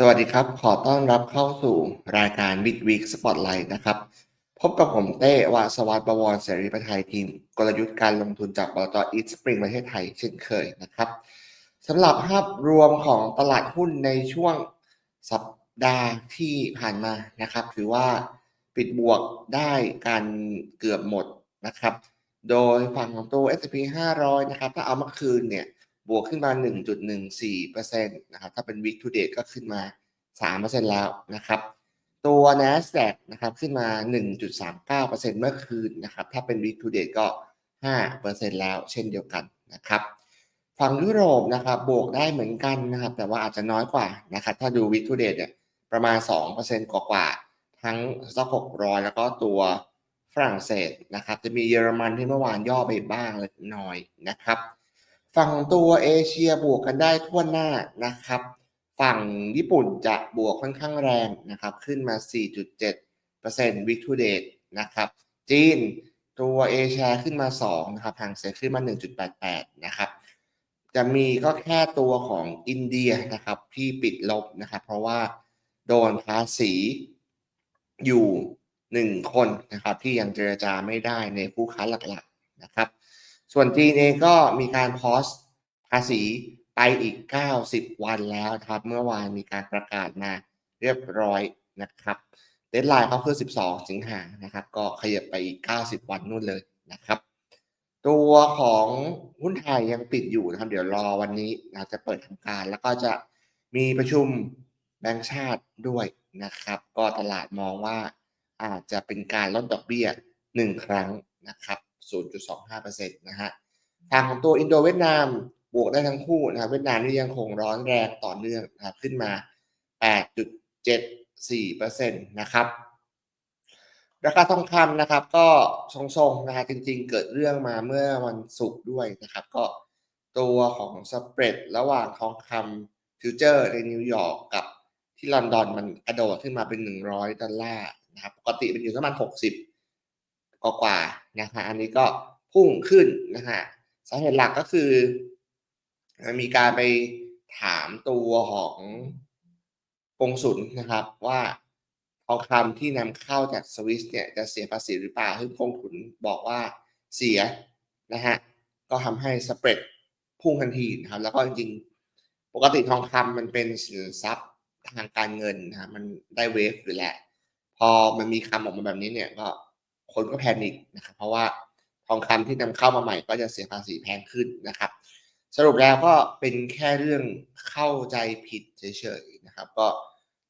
สวัสดีครับ ขอต้อนรับเข้าสู่รายการ Big Week Spotlight นะครับ พบกับผมเต้วาสวัสดิ์ประวรเสรีประไทยทีม กลยุทธ์การลงทุนจากบลจอีสปริงประเทศไทยเช่นเคยนะครับสำหรับภาพรวมของตลาดหุ้นในช่วงสัปดาห์ที่ผ่านมานะครับ ถือว่าปิดบวกได้กันเกือบหมดนะครับ โดยฝั่งของตัว S&P 500 นะครับ ถ้าเอามาคืนเนี่ย บวกขึ้นมา 1.14%นะครับ ถ้าเป็น week to date ก็ขึ้นมา 3%แล้วนะครับ ตัว NASDAQ นะครับขึ้นมา 1.39%เมื่อคืนนะครับ ถ้าเป็น week to date ก็ 5%แล้วเช่นเดียวกันนะครับ ฝั่งยุโรปนะครับบวกได้เหมือนกันนะครับ แต่ว่าอาจจะน้อยกว่านะครับ ถ้าดู week to date เนี่ยประมาณ 2%กว่าๆทั้งสต็อก600 แล้วก็ตัวฝรั่งเศสนะครับ จะมีเยอรมันที่เมื่อวานย่อไปบ้างเล็กน้อยนะครับ ฝั่งตัวเอเชียบวกกันได้ทั่วหน้านะครับ ฝั่งญี่ปุ่นจะบวกค่อนข้างแรงนะครับ ขึ้นมา 4.7% week to date นะครับ จีนตัวเอเชียขึ้นมา2นะครับห่างเสียขึ้นมา 1.88 นะครับ จะมีก็แค่ตัวของอินเดียนะครับที่ปิดลบนะครับ เพราะว่าโดนภาษีอยู่หนึ่งคนนะครับที่ยังเจรจาไม่ได้ในผู้ค้าหลักๆนะครับ ส่วนจีนเองก็มีการพอสภาษีไปอีก 90 วันแล้วครับ เมื่อวานมีการประกาศมาเรียบร้อยนะครับเดทไลน์เขาคือ 12 สิงหานะครับ ก็ขยับไปอีก 90 วันนู่นเลยนะครับ ตัวของหุ้นไทยยังปิดอยู่นะครับ เดี๋ยวรอวันนี้นะจะเปิดทำการ แล้วก็จะมีประชุมแบงก์ชาติด้วยนะครับ ก็ตลาดมองว่าอาจจะเป็นการลดดอกเบี้ย 1 ครั้งนะครับ 0.25%นะฮะทางของตัวอินโดเวียดนามบวกได้ทั้งคู่นะครับเวียดนามนี่ยังคงร้อนแรงต่อเนื่องนะครับขึ้นมา 8.74%นะครับราคาทองคำนะครับก็ทรงๆนะฮะจริงๆ เกิดเรื่องมาเมื่อวันศุกร์ด้วยนะครับ ก็ตัวของสเปรดระหว่างทองคำฟิวเจอร์ในนิวยอร์กกับที่ลอนดอนมันกระโดดขึ้นมาเป็น 100 ดอลลาร์นะครับปกติเป็นอยู่ประมาณ 60 กว่า นะฮะอันนี้ก็พุ่งขึ้นนะฮะสาเหตุหลักก็คือ มีการไปถามตัวของกงสุลนะครับว่าทองคำที่นำเข้าจากสวิสเนี่ยจะเสียภาษีหรือเปล่าซึ่งกงสุลบอกว่าเสียนะฮะก็ทำให้สเปรดพุ่งทันทีนะครับ แล้วก็จริงๆปกติทองคำมันเป็นสินทรัพย์ทางการเงินนะมันได้เวฟอยู่แหละ พอมันมีคำออกมาแบบนี้เนี่ยก็ คนก็แพนิคนะครับเพราะว่าทองคำที่นำเข้ามาใหม่ก็จะเสียภาษีแพงขึ้นนะครับ สรุปแล้วก็เป็นแค่เรื่องเข้าใจผิดเฉยๆนะครับ ก็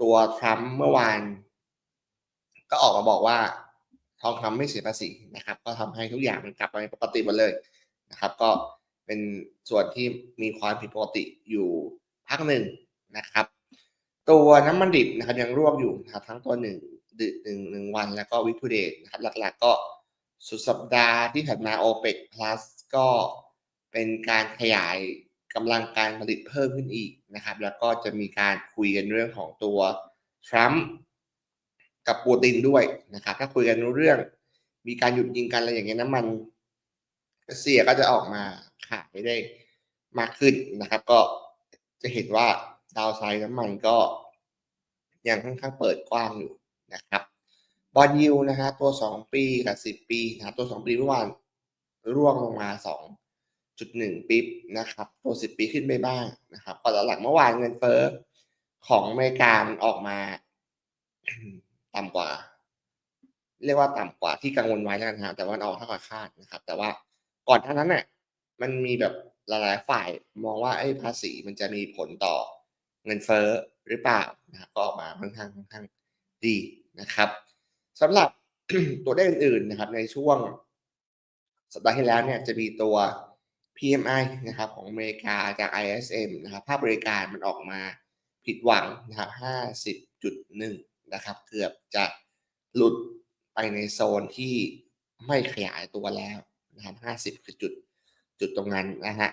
ตัวทรัมป์เมื่อวาน ก็ออกมาบอกว่าทองคำไม่เสียภาษีนะครับ ก็ทำให้ทุกอย่างมันกลับมาปกติหมดเลยนะครับ ก็เป็นส่วนที่มีความผิดปกติอยู่พักหนึ่งนะครับ ตัวน้ำมันดิบนะครับยังร่วงอยู่นะครับทั้งตัวหนึ่ง หนึ่งหนึ่งวันแล้วก็วิทูเดตนะครับหลักๆก็สุดสัปดาห์ที่ผ่านมา OPEC Plus ก็เป็นการขยายกำลังการผลิตเพิ่มขึ้นอีกนะครับ แล้วก็จะมีการคุยกันเรื่องของตัวทรัมป์กับปูตินด้วยนะครับ ถ้าคุยกันรู้เรื่อง มีการหยุดยิงกันอะไรอย่างเงี้ยน้ำมันเสียก็จะออกมาขายได้มากขึ้นนะครับ ก็จะเห็นว่าดาวไซด์น้ำมันก็ยังค่อนข้างเปิดกว้างอยู่ นะครับบอลยูนะฮะตัว 2 ปีกับ 10 ปีนะครับตัว 2 ปีเมื่อวานร่วงลงมา 2.1 ปิ๊บนะครับตัว 10 ปีขึ้นไปบ้างนะครับก่อนหลังเมื่อวานเงินเฟ้อของอเมริกามันออกมาต่ำกว่า เรียกว่าต่ำกว่าที่กังวลไว้แล้วนนะครับแต่ว่าออกเท่ากับคาดนะครับ แต่ว่าก่อนท่านั้นเนี่ยมันมีแบบหลายๆฝ่ายมองว่าไอ้ภาษีมันจะมีผลต่อเงินเฟ้อหรือเปล่านะครับก็ออกมาค่อนข้างค่อนข้างดี นะครับสำหรับตัวเลขอื่นๆนะครับ ในช่วงสัปดาห์ที่แล้วเนี่ยจะมีตัว PMI นะครับของอเมริกาจาก ISM นะครับภาพบริการมันออกมาผิดหวังนะครับ 50.1 นะครับ เกือบจะหลุดไปในโซนที่ไม่ขยายตัวแล้วนะครับ 50 คือจุดจุดตรงนั้นนะฮะ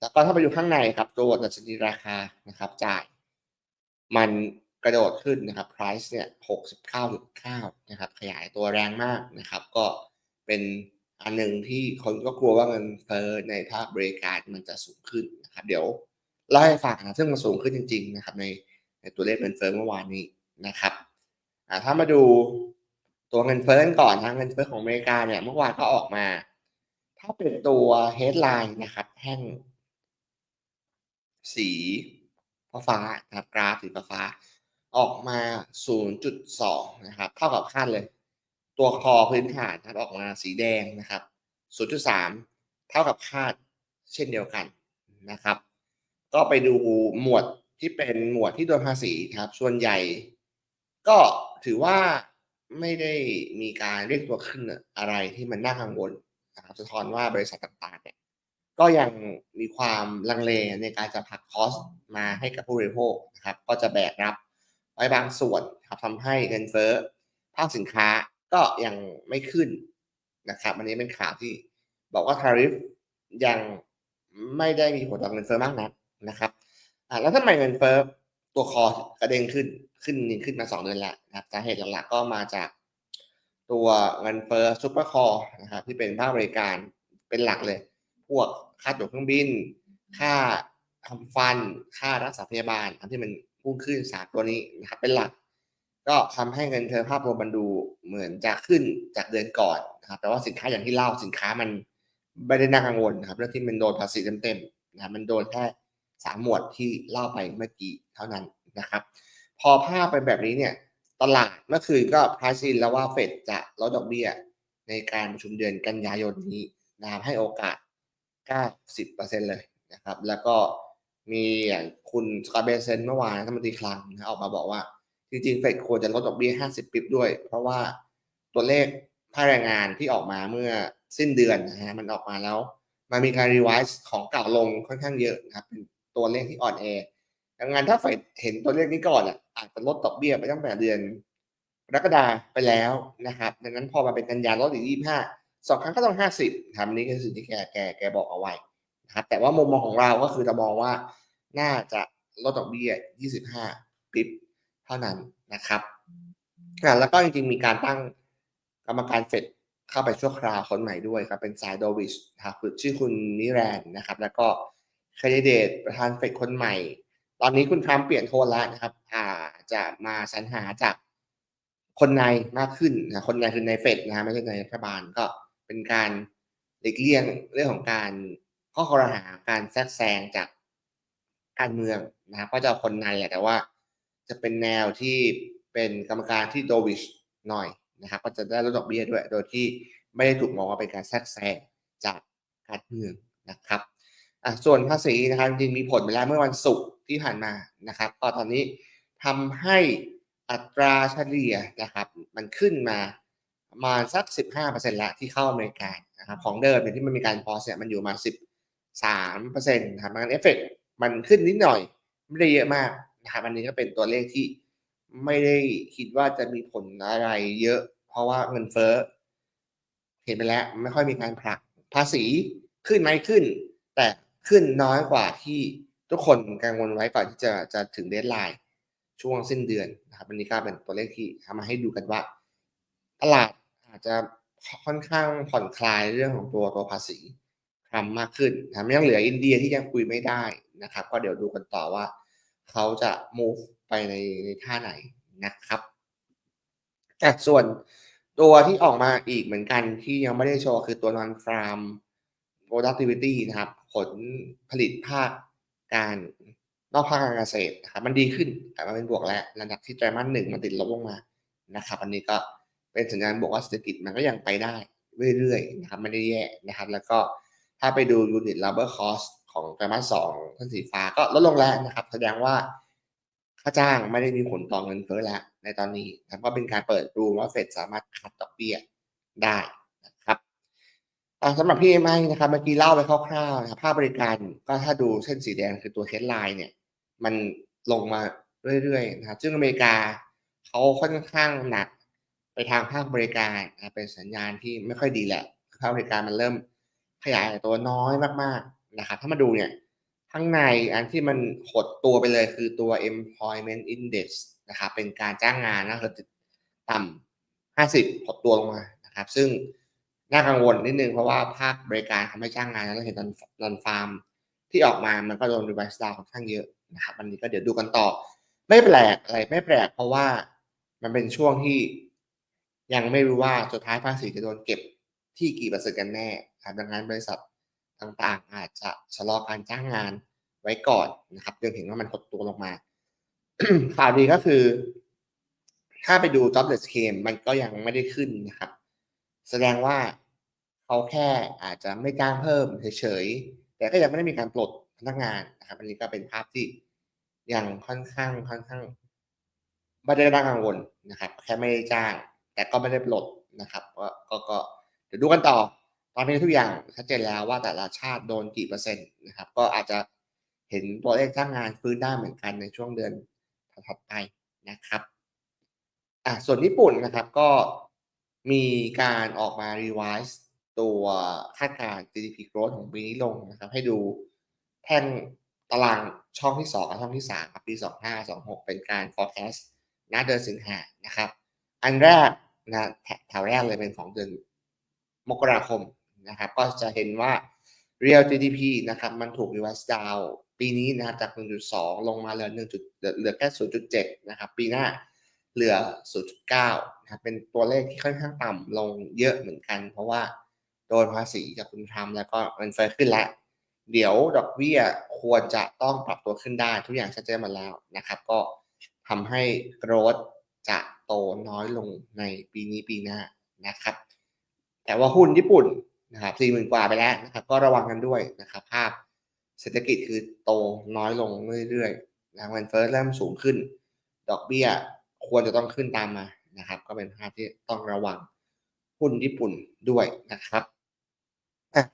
แล้วก็ถ้าไปดูข้างในครับตัวดัชนีราคานะครับ จ่าย มัน กระโดดขึ้นนะครับ price เนี่ย69.9นะครับ ขยายตัวแรงมากนะครับ ก็เป็นอันหนึ่งที่คนก็กลัวว่าเงินเฟ้อในภาคบริการมันจะสูงขึ้นนะครับ เดี๋ยวเล่าให้ฟังนะซึ่งมันสูงขึ้นจริง ๆ นะครับ ในในตัวเลขเงินเฟ้อเมื่อวานนี้นะครับถ้ามาดูตัวเงินเฟ้อกันก่อนทางเงินเฟ้อของอเมริกาเนี่ยเมื่อวานก็ออกมา ถ้าเป็นตัว headline นะครับแท่งสีฟ้านะครับกราฟสีฟ้า ออกมา 0.2 นะครับ เท่ากับคาดเลย ตัวคอพื้นฐานครับออกมาสีแดงนะครับ 0.3 เท่ากับคาดเช่นเดียวกันนะครับ ก็ไปดูหมวดที่เป็นหมวดที่โดนภาษีครับ ส่วนใหญ่ ก็ถือว่าไม่ได้มีการเรียกตัวขึ้นอะไรที่มันน่ากังวลนะครับสะท้อนว่าบริษัทต่างๆเนี่ยก็ยังมีความลังเลในการจะผักคอสมาให้กับผู้บริโภคนะครับ ก็จะแบกรับ ไว้บางส่วนครับทำให้เงินเฟ้อภาคสินค้าก็ยังไม่ขึ้นนะครับอันนี้เป็นข่าวที่บอกว่าทาริฟยังไม่ได้มีผลต่อเงินเฟ้อมากนักนะครับแล้วทำไมเงินเฟ้อตัวคอกระเด้งขึ้นขึ้นขึ้นมาสองเดือนแล้วนะครับสาเหตุหลักๆก็มาจากตัวเงินเฟ้อซุปเปอร์คอนะครับที่เป็นภาคบริการเป็นหลักเลย พวกค่าตั๋วเครื่องบิน ค่าทำฟัน ค่ารักษาพยาบาลอันที่มัน พุ่งขึ้นสามตัวนี้นะครับเป็นหลัก ก็ทำให้เงินเฟ้อภาพรวมมันดูเหมือนจะขึ้นจากเดือนก่อนนะครับแต่ว่าสินค้าอย่างที่เล่าสินค้ามันไม่ได้น่ากังวลนะครับเรื่องที่มันโดนภาษีเต็มๆนะมันโดนแค่สามหมวดที่เล่าไปเมื่อกี้เท่านั้นนะครับ พอภาพเป็นแบบนี้เนี่ยตลาดเมื่อคืนก็พาซินแล้วว่าเฟดจะลดดอกเบี้ยในการประชุมเดือนกันยายนนี้นะครับให้โอกาส 90%เลยนะครับ แล้วก็ มีอย่างคุณสกอตเบเซนเมื่อวานท่านมนตรีคลังนะออกมาบอกว่า จริงๆเฟดควรจะลดดอกเบี้ย 50ปิบด้วย เพราะว่าตัวเลขภาคแรงงานที่ออกมาเมื่อสิ้นเดือนนะฮะมันออกมาแล้ว มันมีการรีไวซ์ของเก่าลงค่อนข้างเยอะนะครับเป็นตัวเลขที่อ่อนแอดังนั้นถ้าเฟดเห็นตัวเลขนี้ก่อนอะอาจจะลดดอกเบี้ยไปตั้งแต่เดือนกรกฎาไปแล้วนะครับ ดังนั้นพอมาเป็นกันยาลดอีก25สองครั้งก็ต้อง50ครับนี่คือสิ่งที่แกแกแกบอกเอาไว้ นะครับแต่ว่ามุมมองของเราก็คือจะมองว่าน่าจะลดดอกเบี้ย 25 ปิบเท่านั้นนะครับแล้วก็จริงๆ มีการตั้งกรรมการเฟดเข้าไปชั่วคราวคนใหม่ด้วยครับ เป็นสายโดวิชครับชื่อคุณนิแรนนะครับ แล้วก็คดเดตประธานเฟดคนใหม่ ตอนนี้คุณทรัมป์เปลี่ยนโทนแล้วนะครับ อาจะมาสรรหาจากคนในมากขึ้นนะคนในคือในเฟดนะไม่ใช่ในรัฐบาลก็เป็นการหลีกเลี่ยงเรื่องของการ ข้อคอรหาการแทรกแซงจากการเมืองนะครับก็จะคนในแหละแต่ว่า จะเป็นแนวที่เป็นกรรมการที่โดวิชหน่อยนะครับ ก็จะได้ลดดอกเบี้ยด้วย โดยที่ไม่ได้ถูกมองว่าเป็นการแทรกแซงจากการเมืองนะครับส่วนภาษีนะครับจริงมีผลไปแล้วเมื่อวันศุกร์ที่ผ่านมานะครับ ก็ตอนนี้ทำให้อัตราเฉลี่ยนะครับ มันขึ้นมาประมาณสัก 15%ล้วที่เข้าอเมริกานะครับของเดิมเนี่ยที่มันมีการพอสเนี่ยมันอยู่มา 13%นะครับมันเอฟเฟกมันขึ้นนิดหน่อย ไม่ได้เยอะมากนะครับอันนี้ก็เป็นตัวเลขที่ไม่ได้คิดว่าจะมีผลอะไรเยอะ เพราะว่าเงินเฟ้อเห็นไปแล้วไม่ค่อยมีการผลักภาษีขึ้นไหมขึ้น แต่ขึ้นน้อยกว่าที่ทุกคนกังวลไว้ก่อนที่จะจะถึงเดทไลน์ช่วงสิ้นเดือนนะครับอันนี้ก็เป็นตัวเลขที่ทำมาให้ดูกันว่า ตลาดอาจจะค่อนข้างผ่อนคลายเรื่องของตัวตัวภาษี ทำมากขึ้นนะยังเหลืออินเดียที่ยังคุยไม่ได้นะครับ ก็เดี๋ยวดูกันต่อว่าเขาจะ move ไปในในท่าไหนนะครับแต่ส่วนตัวที่ออกมาอีกเหมือนกันที่ยังไม่ได้โชว์คือตัว non farm productivity นะครับ ผลผลิตภาคการนอกภาคการเกษตรนะครับมันดีขึ้นแต่มันเป็นบวกแล้วหลังจากที่ไตรมาสหนึ่งมันติดลบลงมานะครับ อันนี้ก็เป็นสัญญาณบอกว่าเศรษฐกิจมันก็ยังไปได้เรื่อยๆนะครับไม่ได้แย่นะครับ แล้วก็ ถ้าไปดู unit labor cost ของไตรมาสสองท่านสีฟ้าก็ลดลงแล้วนะครับ แสดงว่าค่าจ้างไม่ได้มีผลต่อเงินเฟ้อแล้วในตอนนี้นะก็เป็นการเปิดดูว่าเฟดสามารถคัดดอกเบี้ยได้นะครับสำหรับพี่ไม่นะครับเมื่อกี้เล่าไปคร่าวๆนะครับภาคบริการก็ถ้าดูเส้นสีแดงคือตัวเฮดไลน์เนี่ย มันลงมาเรื่อยๆนะครับซึ่งอเมริกาเขาค่อนข้างหนักไปทางภาคบริการเป็นสัญญาณที่ไม่ค่อยดีแหละภาคบริการมันเริ่ม ขยายตัวน้อยมากๆนะครับ ถ้ามาดูเนี่ยข้างในอันที่มันหดตัวไปเลยคือตัว employment index นะครับ เป็นการจ้างงานนะคือต่ำ50 หดตัวลงมานะครับ ซึ่งน่ากังวลนิดนึงเพราะว่าภาคบริการทำให้จ้างงานแล้วเห็นตอนฟาร์มที่ออกมามันก็โดนรีไวซ์ดาวค่อนข้างเยอะนะครับวันนี้ก็เดี๋ยวดูกันต่อ ไม่แปลกอะไรไม่แปลกเพราะว่ามันเป็นช่วงที่ยังไม่รู้ว่าสุดท้ายภาษีจะโดนเก็บ ที่กี่เปอร์เซ็นต์กันแน่ครับดังนั้นบริษัทต่างๆ อาจจะชะลอการจ้างงานไว้ก่อนนะครับจนเห็นว่ามันหดตัวลงมาข่าวดีก็คือ ถ้าไปดู jobless claim มันก็ยังไม่ได้ขึ้นนะครับ แสดงว่าเขาแค่อาจจะไม่จ้างเพิ่มเฉยๆ แต่ก็ยังไม่ได้มีการปลดพนักงานนะครับ อันนี้ก็เป็นภาพที่ยังค่อนข้างค่อนข้างไม่ได้น่ากังวลนะครับ แค่ไม่ได้จ้าง แต่ก็ไม่ได้ปลดนะครับ ก็ก็ ดี๋ยวดูกันต่อ ตอนนี้ทุกอย่างชัดเจนแล้วว่าแต่ละชาติโดนกี่เปอร์เซ็นต์นะครับ ก็อาจจะเห็นตัวเลขจ้างงานฟื้นได้เหมือนกันในช่วงเดือนถัดไปนะครับอะส่วนญี่ปุ่นนะครับก็มีการออกมา revise ตัวคาดการณ์ GDP growth ของปีนี้ลงนะครับ ให้ดูแท่งตารางช่องที่2กับช่องที่3ครับปี 2526 เป็นการ forecast หน้าเดือนสิงหานะครับ อันแรกนะแถวแรกเลยเป็นของเดือน มกราคมนะครับก็จะเห็นว่า real GDP นะครับมันถูก revise down ปีนี้นะครับจาก 1.2 ลงมาเหลือ 1. เหลือแค่ 0.7 นะครับ ปีหน้าเหลือ 0.9 นะครับเป็นตัวเลขที่ค่อนข้างต่ำลงเยอะเหมือนกัน เพราะว่าโดนภาษีจากคุณทรัมป์แล้วก็เงินเฟ้อขึ้นแล้ว เดี๋ยวดอกเบี้ยควรจะต้องปรับตัวขึ้นได้ ทุกอย่างชัดเจนมดแล้วนะครับ ก็ทำให้โกรธจะโตน้อยลงในปีนี้ปีหน้านะครับ แต่ว่าหุ้นญี่ปุ่นนะครับสี่หมื่นกว่าไปแล้วนะครับก็ระวังกันด้วยนะครับภาพเศรษฐกิจคือโตน้อยลงเรื่อยๆนะเงินเฟ้อเริ่มสูงขึ้น ดอกเบี้ยควรจะต้องขึ้นตามมานะครับ ก็เป็นภาพที่ต้องระวังหุ้นญี่ปุ่นด้วยนะครับ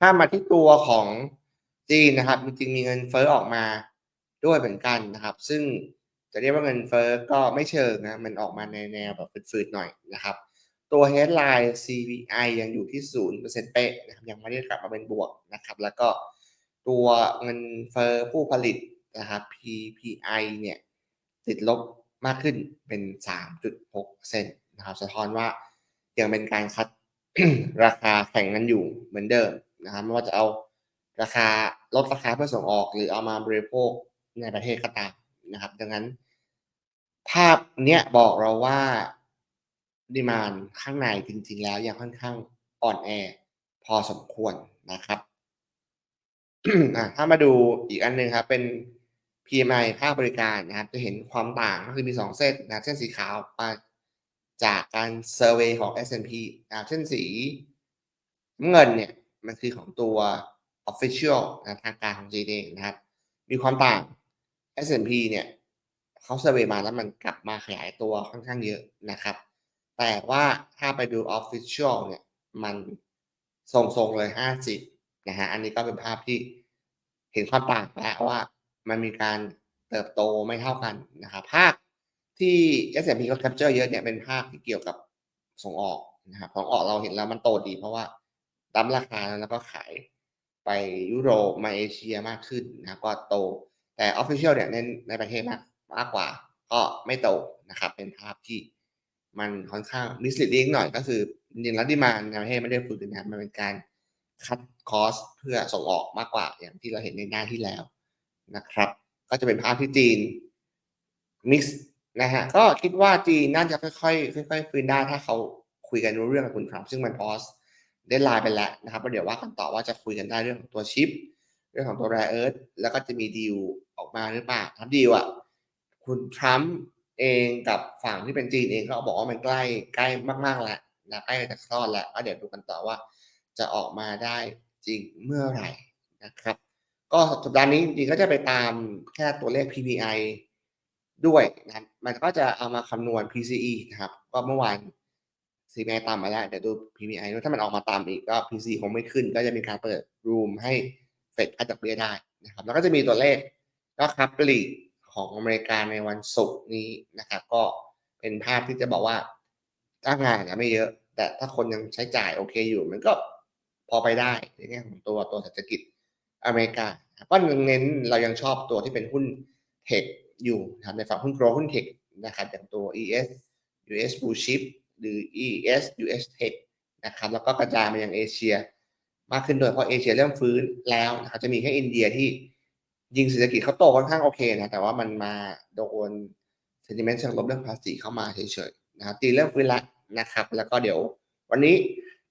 ถ้ามาที่ตัวของจีนนะครับจริงๆมีเงินเฟ้อออกมาด้วยเหมือนกันนะครับ ซึ่งจะเรียกว่าเงินเฟ้อก็ไม่เชิงนะมันออกมาในแนวแบบฝืดๆหน่อยนะครับ ตัว headline CPI ยังอยู่ที่ศูนย์เปอร์เซ็นต์เป๊ะนะครับยังไม่ได้กลับมาเป็นบวกนะครับแล้วก็ตัวเงินเฟ้อผู้ผลิตนะครับ PPI เนี่ยติดลบมากขึ้นเป็น 3.6%นะครับสะท้อนว่ายังเป็นการคัดราคาแข่งกันอยู่เหมือนเดิมนะครับไม่ว่าจะเอาราคาลดราคาเพื่อส่งออกหรือเอามาบริโภคในประเทศก็ตามนะครับ ดังนั้น ภาพเนี้ยบอกเราว่า ดีมานข้างในจริง ๆ แล้วยังค่อนข้างอ่อนแอพอสมควรนะครับถ้ามาดูอีกอันหนึ่งครับเป็น PMI ภาคบริการนะครับ จะเห็นความต่างก็คือมี 2 เส้นนะเส้นสีขาวมาจากการเซอร์เวยของ S&P นะเส้นสีเงินเนี่ยมันคือของตัว Official นะทางการของจีเองนะครับ มีความต่าง S&P เนี่ยเขาเซอร์เวยมาแล้วมันกลับมาขยายตัวค่อนข้างเยอะนะครับ แต่ว่าถ้าไปดู Official เนี่ย มันทรงๆเลย 50 นะฮะ อันนี้ก็เป็นภาพที่เห็นความต่างแล้วว่ามันมีการเติบโตไม่เท่ากันนะครับภาคที่ S&P ก็แคปเจอร์เยอะเนี่ยเป็นภาคที่เกี่ยวกับส่งออกนะครับส่งออกเราเห็นแล้วมันโตดีเพราะว่าดั้มราคาแล้วก็ขายไปยุโรปมาเอเชียมากขึ้นนะก็โตแต่ Official เนี่ยเน้นในประเทศมากมากกว่า ก็ไม่โตนะครับเป็นภาพที่ มันค่อนข้างมิสลิดดิ้งหน่อยก็คือจริงๆแล้วดีมานในประเทศไม่ได้ฟื้นนะมันเป็นการคัดคอสเพื่อส่งออกมากกว่าอย่างที่เราเห็นในหน้าที่แล้วนะครับ ก็จะเป็นภาพที่จีนมิกซ์นะฮะก็คิดว่าจีนน่าจะค่อยๆค่อยๆฟื้นได้ถ้าเขาคุยกันรู้เรื่องกับคุณทรัมป์ซึ่งมันพอสได้ไลน์ไปแล้วนะครับเดี๋ยวว่ากันต่อว่าจะคุยกันได้เรื่องของตัวชิป เรื่องของตัวแรเอิร์ธแล้วก็จะมีดีลออกมาหรือเปล่าครับดีลอะคุณทรัมป์ เองกับฝั่งที่เป็นจีนเองก็บอกว่ามันใกล้ใกล้มากๆแล้วนะใกล้จะคลอดแล้วก็เดี๋ยวดูกันต่อว่า จะออกมาได้จริงเมื่อไหร่นะครับ ก็สัปดาห์นี้จริงๆก็จะไปตามแค่ตัวเลข PPI ด้วยนะมันก็จะเอามาคำนวณ PCE นะครับ ก็เมื่อวาน CPI ต่ำมาแล้วเดี๋ยวดู PPI ด้วยถ้ามันออกมาต่ำอีกก็ PCE คงไม่ขึ้น ก็จะมีการเปิดรูมให้เฟดคัดดอกเบี้ยได้นะครับ แล้วก็จะมีตัวเลขก็ครับปลีก ของอเมริกาในวันศุกร์นี้นะครับ ก็เป็นภาพที่จะบอกว่าจ้างงานเนี่ยไม่เยอะ แต่ถ้าคนยังใช้จ่ายโอเคอยู่ มันก็พอไปได้ในแง่ของตัวตัวเศรษฐกิจอเมริกาก็เน้นเรายังชอบตัวที่เป็นหุ้นเทคอยู่นะครับในฝั่งหุ้นโกลหุ้นเทคนะครับอย่างตัว ES US Blue Chip หรือ ES US Tech นะครับแล้วก็กระจายมายังเอเชีย มากขึ้นโดยเพราะเอเชียเริ่มฟื้นแล้วนะครับจะมีแค่อินเดียที่ ยิงเศรษฐกิจเขาโตค่อนข้างโอเคนะแต่ว่ามันมาโดนเซนติเมนต์เชิงลบเรื่องภาษีเข้ามาเฉยๆนะครับตีเรื่องฟื้นละนะครับ แล้วก็เดี๋ยววันนี้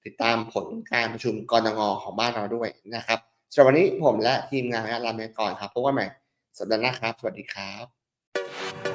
ติดตามผลการประชุมกรงงของบ้านเราด้วยนะครับสำหรับวันนี้ผมและทีมงานลาไปก่อนครับพบกันใหม่สัปดาห์หน้าครับ สวัสดีครับ